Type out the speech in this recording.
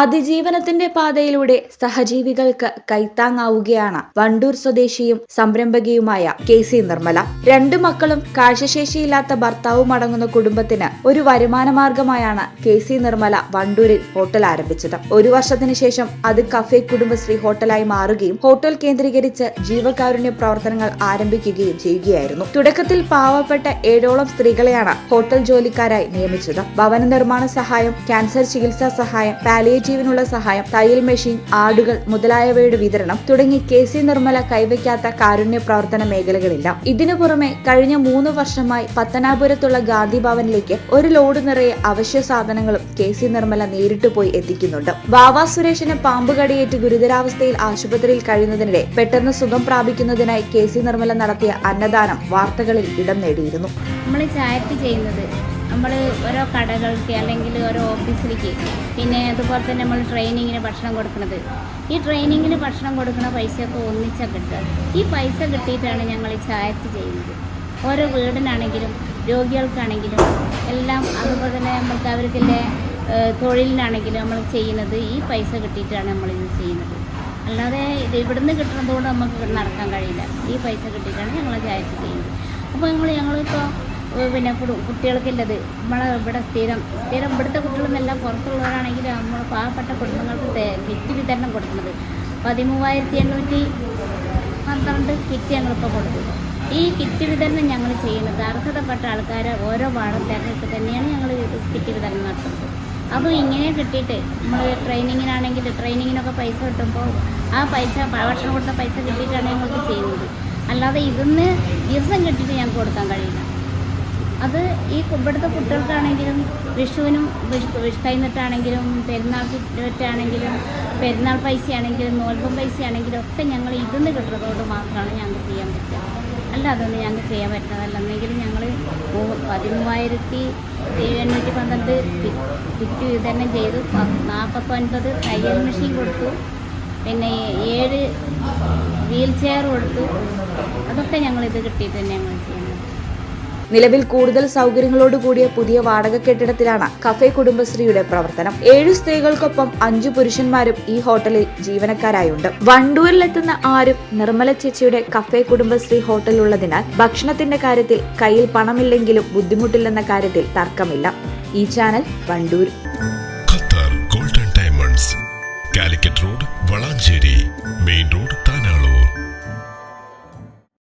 അതിജീവനത്തിന്റെ പാതയിലൂടെ സഹജീവികൾക്ക് കൈത്താങ്ങാവുകയാണ് വണ്ടൂർ സ്വദേശിയും സംരംഭകയുമായ കെ സി നിർമ്മല. രണ്ട് മക്കളും കാഴ്ചശേഷിയില്ലാത്ത ഭർത്താവും അടങ്ങുന്ന കുടുംബത്തിന് ഒരു വരുമാന മാർഗമായാണ് കെ സി നിർമ്മല വണ്ടൂരിൽ ഹോട്ടൽ ആരംഭിച്ചത്. ഒരു വർഷത്തിന് ശേഷം അത് കഫേ കുടുംബശ്രീ ഹോട്ടലായി മാറുകയും ഹോട്ടൽ കേന്ദ്രീകരിച്ച് ജീവകാരുണ്യ പ്രവർത്തനങ്ങൾ ആരംഭിക്കുകയും ചെയ്യുകയായിരുന്നു. തുടക്കത്തിൽ പാവപ്പെട്ട ഏഴോളം സ്ത്രീകളെയാണ് ഹോട്ടൽ ജോലിക്കാരായി നിയമിച്ചത്. ഭവന നിർമ്മാണ സഹായം ക്യാൻസർ ചികിത്സാ സഹായം പാലിയേറ്റീവിനുള്ള സഹായം തയ്യൽ മെഷീൻ ആടുകൾ മുതലായവയുടെ വിതരണം തുടങ്ങി കെ സി നിർമ്മല കൈവയ്ക്കാത്ത കാരുണ്യ പ്രവർത്തന മേഖലകളില്ല. ഇതിനു പുറമെ കഴിഞ്ഞ മൂന്ന് വർഷമായി പത്തനാപുരത്തുള്ള ഗാന്ധി ഭവനിലേക്ക് ഒരു ലോഡ് നിറയെ അവശ്യ സാധനങ്ങളും കെ സി നിർമ്മല നേരിട്ട് പോയി എത്തിക്കുന്നുണ്ട്. വാവാ സുരേഷിന് പാമ്പ് കടിയേറ്റ് ഗുരുതരാവസ്ഥയിൽ ആശുപത്രിയിൽ കഴിയുന്നതിനിടെ പെട്ടെന്ന് സുഖം പ്രാപിക്കുന്നതിനായി കെ സി നിർമ്മല നടത്തിയ അന്നദാനം വാർത്തകളിൽ ഇടം നേടിയിരുന്നു. നമ്മൾ ചാറ്റ് ചെയ്യുന്നത് നമ്മൾ ഓരോ കടകൾക്ക് അല്ലെങ്കിൽ ഓരോ ഓഫീസിലേക്ക് പിന്നെ അതുപോലെ തന്നെ നമ്മൾ ട്രെയിനിങ്ങിന് ഭക്ഷണം കൊടുക്കുന്നത്. ഈ ട്രെയിനിങ്ങിന് ഭക്ഷണം കൊടുക്കുന്ന പൈസയൊക്കെ ഒന്നിച്ചാണ് കിട്ടുക. ഈ പൈസ കിട്ടിയിട്ടാണ് ഞങ്ങൾ ഈ ചായത്ത് ചെയ്യുന്നത്. ഓരോ വീടിനാണെങ്കിലും രോഗികൾക്കാണെങ്കിലും എല്ലാം അതുപോലെ തന്നെ നമുക്ക് അവർക്കുള്ള തൊഴിലിനാണെങ്കിലും നമ്മൾ ചെയ്യുന്നത് ഈ പൈസ കിട്ടിയിട്ടാണ് നമ്മൾ ഇത് ചെയ്യുന്നത്. അല്ലാതെ ഇത് ഇവിടുന്ന് കിട്ടുന്നതുകൊണ്ട് നമുക്ക് നടക്കാൻ കഴിയില്ല. ഈ പൈസ കിട്ടിയിട്ടാണ് ഞങ്ങൾ ചായത്ത് ചെയ്യുന്നത്. അപ്പോൾ ഞങ്ങൾ ഞങ്ങളിപ്പോൾ പിന്നെ കുട്ടികൾക്ക് കുട്ടികൾക്കുള്ളത് നമ്മളെ ഇവിടെ സ്ഥിരം സ്ഥിരം ഇവിടുത്തെ കുട്ടികളെന്നെല്ലാം പുറത്തുള്ളവരാണെങ്കിൽ നമ്മൾ പാവപ്പെട്ട കുടുംബങ്ങൾക്ക് കിറ്റ് വിതരണം കൊടുക്കുന്നത്. പതിമൂവായിരത്തി എണ്ണൂറ്റി പന്ത്രണ്ട് കിറ്റ് ഞങ്ങളിപ്പോൾ കൊടുത്തു. ഈ കിറ്റ് വിതരണം ഞങ്ങൾ ചെയ്യുന്നത്. അർഹതപ്പെട്ട ആൾക്കാരെ ഓരോ വാർഡും തിരഞ്ഞെടുത്ത് തന്നെയാണ് ഞങ്ങൾ കിറ്റ് വിതരണം നടത്തുന്നത്. അപ്പോൾ ഇങ്ങനെ കിട്ടിയിട്ട് നമ്മൾ ട്രെയിനിങ്ങിനാണെങ്കിൽ ട്രെയിനിങ്ങിനൊക്കെ പൈസ കിട്ടുമ്പോൾ ആ പൈസ ഭക്ഷണം കൊടുത്ത പൈസ കിട്ടിയിട്ടാണ് ഞങ്ങൾക്ക് ചെയ്യുന്നത്. അല്ലാതെ ഇതിന്ന് ദിവസം കിട്ടിയിട്ട് ഞങ്ങൾക്ക് കൊടുക്കാൻ കഴിയില്ല. അത് ഈ ഇവിടുത്തെ കുട്ടികൾക്കാണെങ്കിലും വിഷുവിനും കൈന്നിട്ടാണെങ്കിലും പെരുന്നാൾ കിറ്റാണെങ്കിലും പെരുന്നാൾ നോൽപ്പം പൈസ ആണെങ്കിലും ഒക്കെ ഞങ്ങൾ ഇതിന്ന് കിട്ടുന്നതോട് മാത്രമാണ് ഞങ്ങൾക്ക് ചെയ്യാൻ പറ്റുക. അല്ലാതെ ഒന്നും ഞങ്ങൾക്ക് ചെയ്യാൻ പറ്റുന്നതല്ല. എന്നെങ്കിലും ഞങ്ങൾ പതിമൂവായിരത്തി എണ്ണൂറ്റി പന്ത്രണ്ട് കിറ്റ് വിതരണം ചെയ്തു. നാൽപ്പത്തൊൻപത് തയ്യൽ മെഷീൻ കൊടുത്തു. പിന്നെ ഏഴ് വീൽ ചെയർ കൊടുത്തു. അതൊക്കെ ഞങ്ങൾ ഇത് കിട്ടിയിട്ട് തന്നെ ഞങ്ങൾ ചെയ്യുന്നത്. നിലവിൽ കൂടുതൽ സൗകര്യങ്ങളോട് കൂടിയ പുതിയ വാടക കെട്ടിടത്തിലാണ് കഫേ കുടുംബശ്രീയുടെ പ്രവർത്തനം. ഏഴു സ്ത്രീകൾക്കൊപ്പം അഞ്ചു പുരുഷന്മാരും ഈ ഹോട്ടലിൽ ജീവനക്കാരായുണ്ട്. വണ്ടൂരിലെത്തുന്ന ആരും നിർമ്മല ചേച്ചിയുടെ കഫേ കുടുംബശ്രീ ഹോട്ടലുള്ളതിനാൽ ഭക്ഷണത്തിന്റെ കാര്യത്തിൽ കയ്യിൽ പണമില്ലെങ്കിലും ബുദ്ധിമുട്ടില്ലെന്ന കാര്യത്തിൽ തർക്കമില്ല. ഈ channel Wandoor. Qatar golden diamonds Calicut road Valanchery main road